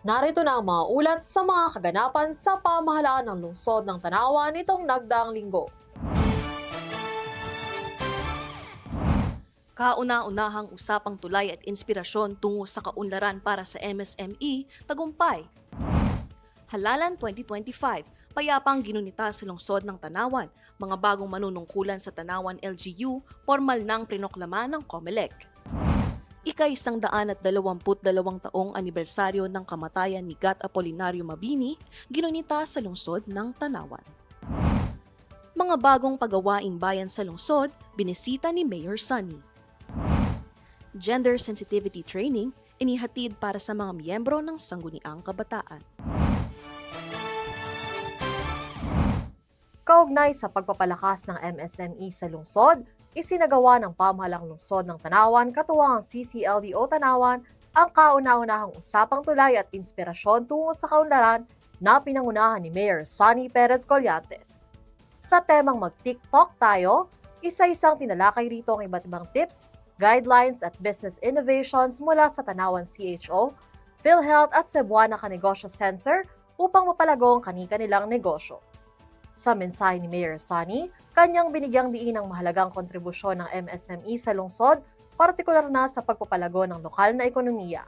Narito na ang mga ulat sa mga kaganapan sa pamahalaan ng lungsod ng Tanawan nitong nagdaang linggo. Kauna-unahang usapang tulay at inspirasyon tungo sa kaunlaran para sa MSME, tagumpay. Halalan 2025, payapang ginunita sa lungsod ng Tanawan, mga bagong manunungkulan sa Tanawan LGU, formal nang prinoklama ng COMELEC. Ika-isang daan at dalawamput dalawang taong anibersaryo ng kamatayan ni Gat Apolinario Mabini, ginunita sa lungsod ng Tanawan. Mga bagong pagawaing bayan sa lungsod, binisita ni Mayor Sunny gender sensitivity training inihatid para sa mga miyembro ng Sangguniang Kabataan. Kaugnay sa pagpapalakas ng MSME sa lungsod, isinagawa ng pamahalang lungsod ng Tanawan katuwang ang CCLDO Tanawan ang kauna-unahang usapang tulay at inspirasyon tungo sa kaunlaran na pinangunahan ni Mayor Sonny Perez Collantes. Sa temang mag-TikTok tayo, isa-isang tinalakay rito ang iba't ibang tips, guidelines at business innovations mula sa Tanawan CHO, PhilHealth at Cebuana Kanegosyo Center upang mapalago ang kani-kanilang negosyo. Sa mensahe ni Mayor Sonny, kanyang binigyang diin ang mahalagang kontribusyon ng MSME sa lungsod, partikular na sa pagpapalago ng lokal na ekonomiya.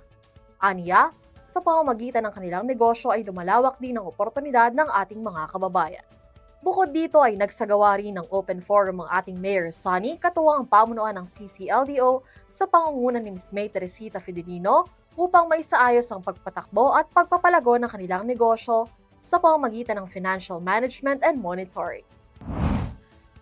Aniya, sa pamamagitan ng kanilang negosyo ay lumalawak din ang oportunidad ng ating mga kababayan. Bukod dito ay nagsagawa rin ng open forum ang ating Mayor Sonny katuwang ang pamunuan ng CCLDO sa pangunguna ni Ms. May Teresita Fidelino upang maisaayos ang pagpatakbo at pagpapalago ng kanilang negosyo sa pamamagitan ng financial management and monitoring.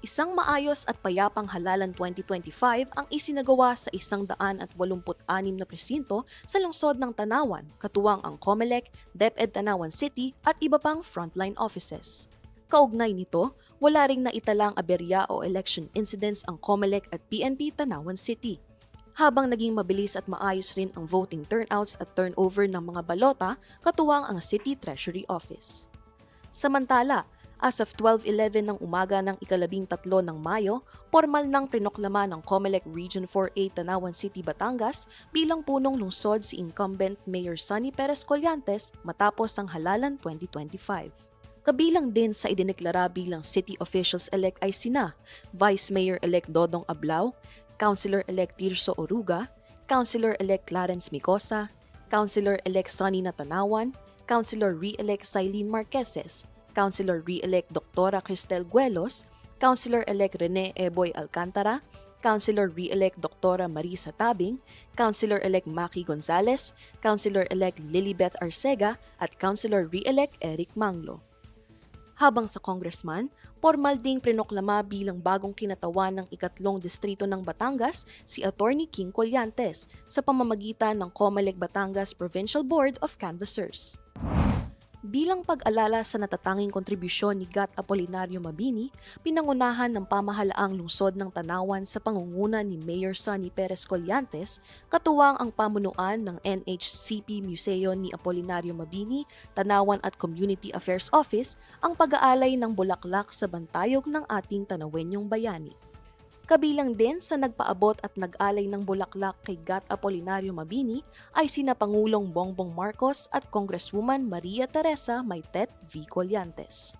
Isang maayos at payapang halalan 2025 ang isinagawa sa isang daan at walumput anim na presinto sa lungsod ng Tanawan, katuwang ang COMELEC, DepEd Tanawan City at iba pang frontline offices. Kaugnay nito, wala ring naitalang aberya o election incidents ang COMELEC at PNP Tanawan City. Habang naging mabilis at maayos rin ang voting turnouts at turnover ng mga balota, katuwang ang City Treasury Office. Samantala, as of 12.11 ng umaga ng ikalabing tatlo ng Mayo, formal nang prinoklama ng COMELEC Region 4A Tanawan City, Batangas bilang punong lungsod si incumbent Mayor Sonny Perez Collantes matapos ang halalan 2025. Kabilang din sa idineklara bilang city officials-elect ay sina Vice Mayor-elect Dodong Ablao, Councilor-elect Tirso Oruga, Councilor-elect Clarence Micosa, Councilor-elect Sonny Natanawan, Councilor Re-elect Silene Marqueses, Councilor Re-elect Dr. Cristel Guelos, Councilor-elect Rene Eboy Alcantara, Councilor Re-elect Dr. Marisa Tabing, Councilor-elect Maki Gonzales, Councilor-elect Lilibeth Arcega at Councilor Re-elect Eric Manglo. Habang sa congressman, formal ding prinoklama bilang bagong kinatawan ng ikatlong distrito ng Batangas si Attorney King Collantes sa pamamagitan ng COMELEC Batangas Provincial Board of Canvassers. Bilang pag-alala sa natatanging kontribusyon ni Gat Apolinario Mabini, pinangunahan ng pamahalaang lungsod ng Tanawan sa pangunguna ni Mayor Sonny Perez Collantes, katuwang ang pamunuan ng NHCP Museo ni Apolinario Mabini, Tanawan at Community Affairs Office ang pag-aalay ng bulaklak sa bantayog ng ating Tanawenyong bayani. Kabilang din sa nagpaabot at nag-alay ng bulaklak kay Gat Apolinario Mabini ay sina Pangulong Bongbong Marcos at Congresswoman Maria Teresa Maitet V. Collantes.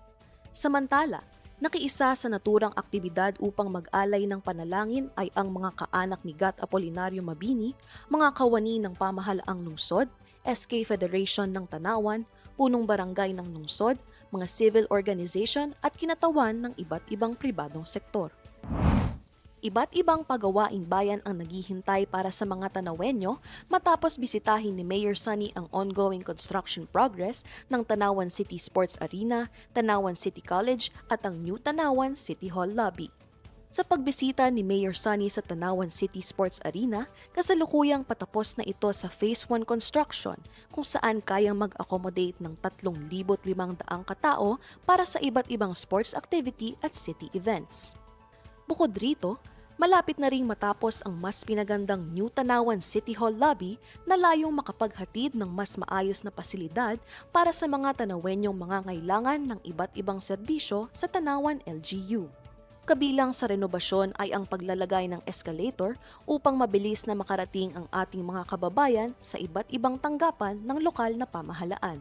Samantala, nakiisa sa naturang aktibidad upang mag-alay ng panalangin ay ang mga kaanak ni Gat Apolinario Mabini, mga kawani ng pamahalaang lungsod, SK Federation ng Tanawan, punong barangay ng lungsod, mga civil organization at kinatawan ng iba't ibang pribadong sektor. Iba't ibang pagawaing bayan ang naghihintay para sa mga Tanawenyo matapos bisitahin ni Mayor Sunny ang ongoing construction progress ng Tanawan City Sports Arena, Tanawan City College at ang New Tanawan City Hall Lobby. Sa pagbisita ni Mayor Sunny sa Tanawan City Sports Arena, kasalukuyang patapos na ito sa Phase 1 construction kung saan kayang mag-accommodate ng 3,500 katao para sa iba't ibang sports activity at city events. Bukod rito, malapit na ring matapos ang mas pinagandang New Tanawan City Hall lobby na layong makapaghatid ng mas maayos na pasilidad para sa mga Tanawenyong mga ngailangan ng iba't ibang serbisyo sa Tanawan LGU. Kabilang sa renobasyon ay ang paglalagay ng escalator upang mabilis na makarating ang ating mga kababayan sa iba't ibang tanggapan ng lokal na pamahalaan.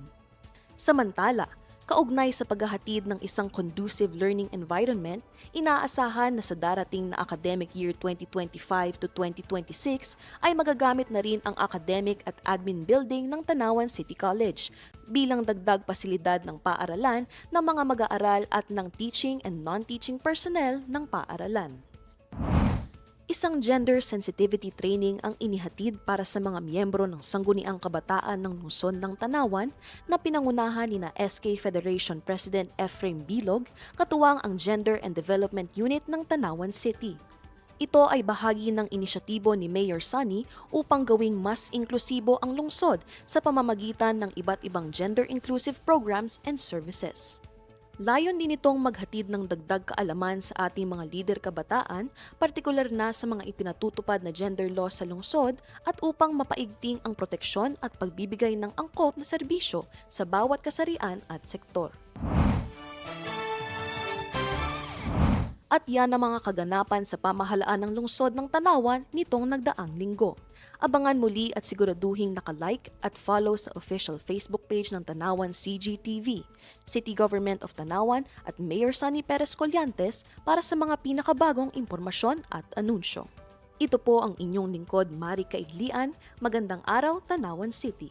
Samantala, kaugnay sa paghahatid ng isang conducive learning environment, inaasahan na sa darating na academic year 2025 to 2026 ay magagamit na rin ang academic at admin building ng Tanawan City College bilang dagdag pasilidad ng paaralan ng mga mag-aaral at ng teaching and non-teaching personnel ng paaralan. Isang gender sensitivity training ang inihatid para sa mga miyembro ng Sangguniang Kabataan ng Lungsod ng Tanawan na pinangunahan ni na SK Federation President Ephraim Bilog, katuwang ang Gender and Development Unit ng Tanawan City. Ito ay bahagi ng inisyatibo ni Mayor Sunny upang gawing mas inklusibo ang lungsod sa pamamagitan ng iba't ibang gender-inclusive programs and services. Layon din itong maghatid ng dagdag kaalaman sa ating mga lider kabataan, partikular na sa mga ipinatutupad na gender law sa lungsod at upang mapaigting ang proteksyon at pagbibigay ng angkop na serbisyo sa bawat kasarian at sektor. At yan ang mga kaganapan sa pamahalaan ng lungsod ng Tanawan nitong nagdaang linggo. Abangan muli at siguraduhing nakalike at follow sa official Facebook page ng Tanawan CGTV, City Government of Tanawan at Mayor Sunny Perez Collantes para sa mga pinakabagong impormasyon at anunsyo. Ito po ang inyong lingkod Mari Kaiglian. Magandang araw, Tanawan City.